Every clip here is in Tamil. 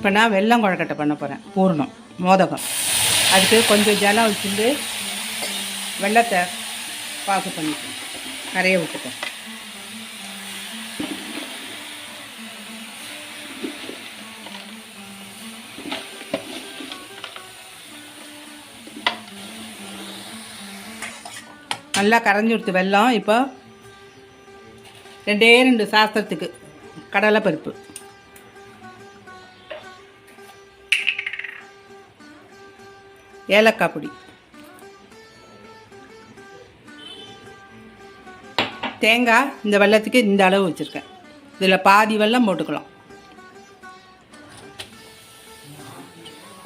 இப்போ நான் வெள்ளம் கொழக்கட்டை பண்ண போகிறேன் பூர்ணம் மோதகம். அதுக்கு கொஞ்சம் ஜலம் வச்சுட்டு வெள்ளத்தை பாசு பண்ணிக்கணும். கரைய விட்டுக்கோ நல்லா கரைஞ்சி கொடுத்து வெல்லம் இப்போ ரெண்டே ரெண்டு சாஸ்திரத்துக்கு கடலை பருப்பு. ஏலக்காய் பொடி. தேங்காய் இந்த வெள்ளத்துக்கு இந்த அளவு வச்சுருக்கேன். இதில் பாதி வெள்ளம் போட்டுக்கலாம்.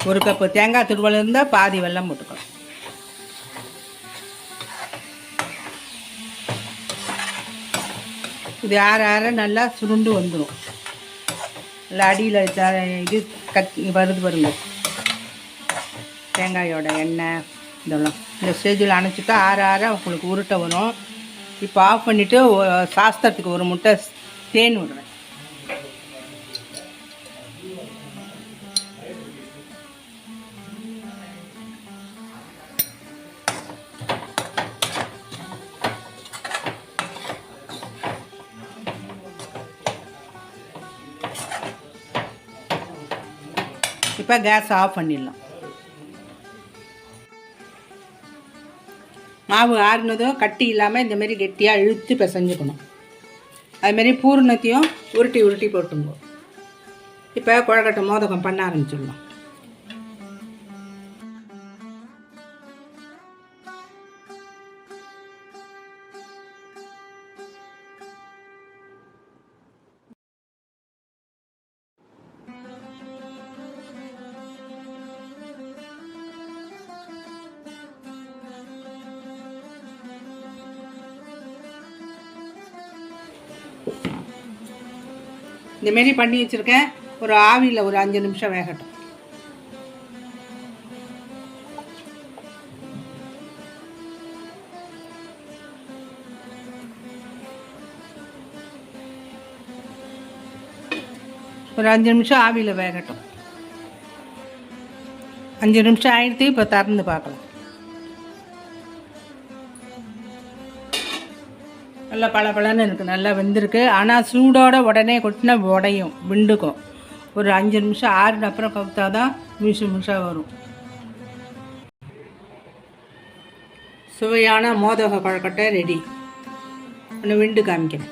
ஒரு கப்பு தேங்காய் துருவல் இருந்தால் பாதி வெள்ளம் போட்டுக்கலாம். இது ஆற ஆற நல்லா சுருண்டு வந்துடும் நல்லா அடியில் இது கத் வருது வருங்க தேங்காயோட எண்ணெய் இதெல்லாம். இந்த ஸ்டேஜில் அணைச்சிட்டா ஆற ஆற உங்களுக்கு உருட்டை வரும். இப்போ ஆஃப் பண்ணிவிட்டு சாஸ்திரத்துக்கு ஒரு முட்டை தேன் விடுறேன். இப்போ கேஸ் ஆஃப் பண்ணிடலாம். மாவு ஆறுனதும் கட்டி இல்லாமல் இந்தமாரி கெட்டியாக இழுத்து பிசைஞ்சுக்கணும். அதுமாரி பூரணத்தையும் உருட்டி உருட்டி போட்டுங்க. இப்போ குழக்கட்டை மோதகம் பண்ண ஆரம்பிச்சிடலாம். இந்தமாரி பண்ணி வச்சுருக்கேன். ஒரு ஆவியில் ஒரு அஞ்சு நிமிஷம் வேகட்டும். ஒரு அஞ்சு நிமிஷம் ஆவியில் வேகட்டும். அஞ்சு நிமிஷம் ஆயிடுத்து இப்போ திறந்து பார்க்கலாம். நல்லா பளபளன்னு இருக்குது நல்லா வெந்திருக்கு. ஆனால் சூடோட உடனே கொட்டினா உடையும் விண்டுக்கும் ஒரு அஞ்சு நிமிஷம் ஆறுன அப்புறம் கவுத்தா தான் மிஷு மிஷாக வரும். சுவையான மோதக கொழக்கட்டை ரெடி ஒன்று விண்டு காமிக்கிறேன்.